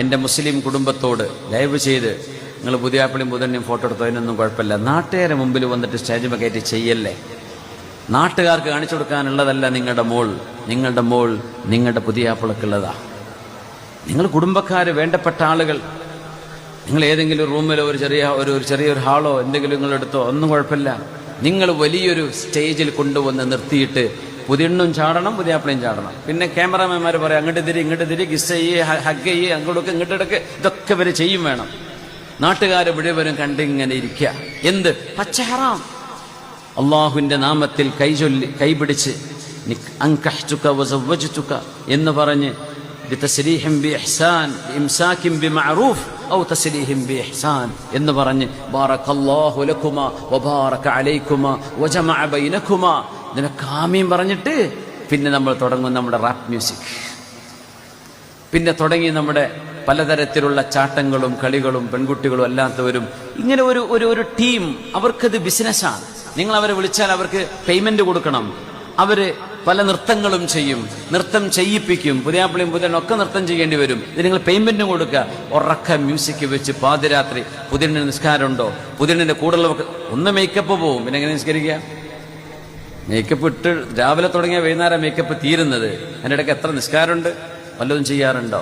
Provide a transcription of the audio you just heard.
എന്റെ മുസ്ലിം കുടുംബത്തോട് ലൈവ് ചെയ്ത് നിങ്ങൾ പുതിയാപ്പിളിയും പുതന്നെയും ഫോട്ടോ എടുത്തോ അതിനൊന്നും കുഴപ്പമില്ല. നാട്ടുകാരെ മുമ്പിൽ വന്നിട്ട് സ്റ്റേജ് കയറ്റി ചെയ്യല്ലേ? നാട്ടുകാർക്ക് കാണിച്ചു കൊടുക്കാനുള്ളതല്ല നിങ്ങളുടെ മോൾ. നിങ്ങളുടെ മോൾ നിങ്ങളുടെ പുതിയാപ്പിളക്കുള്ളതാ. നിങ്ങൾ കുടുംബക്കാർ വേണ്ടപ്പെട്ട ആളുകൾ. നിങ്ങൾ ഏതെങ്കിലും റൂമിലോ ഒരു ചെറിയ ഒരു ചെറിയൊരു ഹാളോ എന്തെങ്കിലും നിങ്ങൾ എടുത്തോ ഒന്നും കുഴപ്പമില്ല. നിങ്ങൾ വലിയൊരു സ്റ്റേജിൽ കൊണ്ടുവന്ന് നിർത്തിയിട്ട് പുതിയണ്ണും ചാടണം പുതിയാപ്പിളയും ചാടണം. പിന്നെ ക്യാമറമാൻമാർ പറയാം അങ്ങോട്ട് തിരി ഇങ്ങോട്ട് തിരി കിസ് ചെയ്യേ ഹഗ് ചെയ്യേ അങ്ങോട്ടൊക്കെ ഇങ്ങോട്ടൊക്കെ ഇതൊക്കെ വരെ ചെയ്യും വേണം. നാട്ടുകാർ മുഴുവനും കണ്ടിങ്ങനെ ഇരിക്കുക എന്ത്? പച്ചഹറാം. അള്ളാഹുവിന്റെ നാമത്തിൽ കൈചൊല്ലി കൈപിടിച്ച് എന്ന് പറഞ്ഞ് എന്ന് പറഞ്ഞ് ബാറകല്ലാഹു ലക്കുമാ വബാറക വജമഅ നിനക്ക് ആമീൻ പറഞ്ഞിട്ട് പിന്നെ നമ്മൾ തുടങ്ങും നമ്മുടെ റാപ്പ് മ്യൂസിക് പിന്നെ തുടങ്ങി നമ്മുടെ പലതരത്തിലുള്ള ചാട്ടങ്ങളും കളികളും പെൺകുട്ടികളും അല്ലാത്തവരും. ഇങ്ങനെ ഒരു ഒരു ഒരു ടീം അവർക്കത് ബിസിനസ്സാണ് നിങ്ങൾ അവരെ വിളിച്ചാൽ അവർക്ക് പേയ്മെന്റ് കൊടുക്കണം. അവർ പല നൃത്തങ്ങളും ചെയ്യും. നൃത്തം ചെയ്യിപ്പിക്കും. പുതിയാപ്പിളിയും പുതിയ ഒക്കെ നൃത്തം ചെയ്യേണ്ടി വരും. ഇത് നിങ്ങൾ പേയ്മെന്റും കൊടുക്കുക. ഉറക്ക മ്യൂസിക് വെച്ച് പാതിരാത്രി പുതിയ നിസ്കാരമുണ്ടോ? പുതിയ കൂടുതൽ ഒന്ന് മേക്കപ്പ് പോവും. പിന്നെ എങ്ങനെ നിസ്കരിക്കുക? മേക്കപ്പ് ഇട്ട് രാവിലെ തുടങ്ങിയ വൈകുന്നേരം മേക്കപ്പ് തീരുന്നത് അതിന്റെ ഇടയ്ക്ക് എത്ര നിസ്കാരമുണ്ട്? വല്ലതും ചെയ്യാറുണ്ടോ?